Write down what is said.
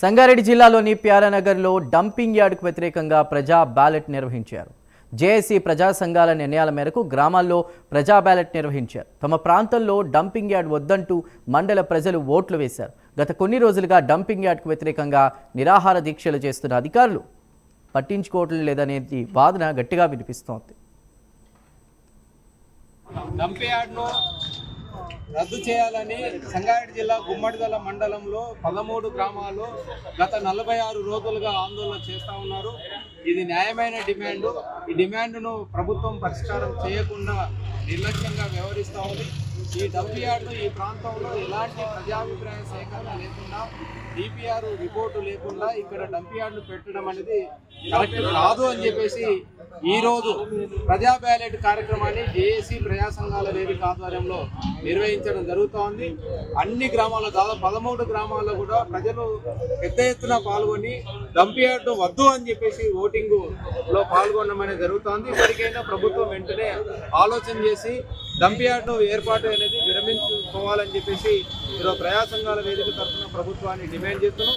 సంగారెడ్డి జిల్లాలోని ప్యారానగర్లో డంపింగ్ యార్డుకు వ్యతిరేకంగా ప్రజా బ్యాలెట్ నిర్వహించారు. జేఏసీ ప్రజా సంఘాల నిర్ణయాల మేరకు గ్రామాల్లో ప్రజా బ్యాలెట్ నిర్వహించారు. తమ ప్రాంతంలో డంపింగ్ యార్డ్ వద్దంటూ మండల ప్రజలు ఓట్లు వేశారు. గత కొన్ని రోజులుగా డంపింగ్ యార్డ్కు వ్యతిరేకంగా నిరాహార దీక్షలు చేస్తున్న అధికారులు పట్టించుకోవటం లేదనేది వాదన గట్టిగా వినిపిస్తోంది. డంపియార్డ్ను రద్దు చేయాలని సంగారెడ్డి జిల్లా గుమ్మడిదల మండలంలో పదమూడు గ్రామాలు గత నలభై ఆరు రోజులుగా ఆందోళన చేస్తూ ఉన్నారు. ఇది న్యాయమైన డిమాండ్. ఈ డిమాండ్ను ప్రభుత్వం పరిష్కారం చేయకుండా నిర్లక్ష్యంగా వ్యవహరిస్తూ ఉంది. ఈ డంపియార్డ్ను ఈ ప్రాంతంలో ఎలాంటి ప్రజాభిప్రాయ సేకరణ లేకుండా డిపిఆర్ రిపోర్టు లేకుండా ఇక్కడ డంపియార్డులు పెట్టడం అనేది కరెక్ట్ కాదు అని చెప్పేసి ఈరోజు ప్రజా బ్యాలెట్ కార్యక్రమాన్ని జేఏసీ ప్రజా సంఘాల వేదిక ఆధ్వర్యంలో నిర్వహించడం జరుగుతోంది. అన్ని గ్రామాల్లో దాదాపు పదమూడు గ్రామాల్లో కూడా ప్రజలు పెద్ద ఎత్తున పాల్గొని డంపియార్డు వద్దు అని చెప్పేసి ఓటింగ్లో పాల్గొనడం అనేది జరుగుతోంది. ఇప్పటికైనా ప్రభుత్వం వెంటనే ఆలోచన చేసి డంపియార్డు ఏర్పాటు అనేది విరమించుకోవాలని చెప్పేసి ఈరోజు ప్రజా సంఘాల వేదిక తరఫున ప్రభుత్వాన్ని డిమాండ్ చేస్తున్నాం.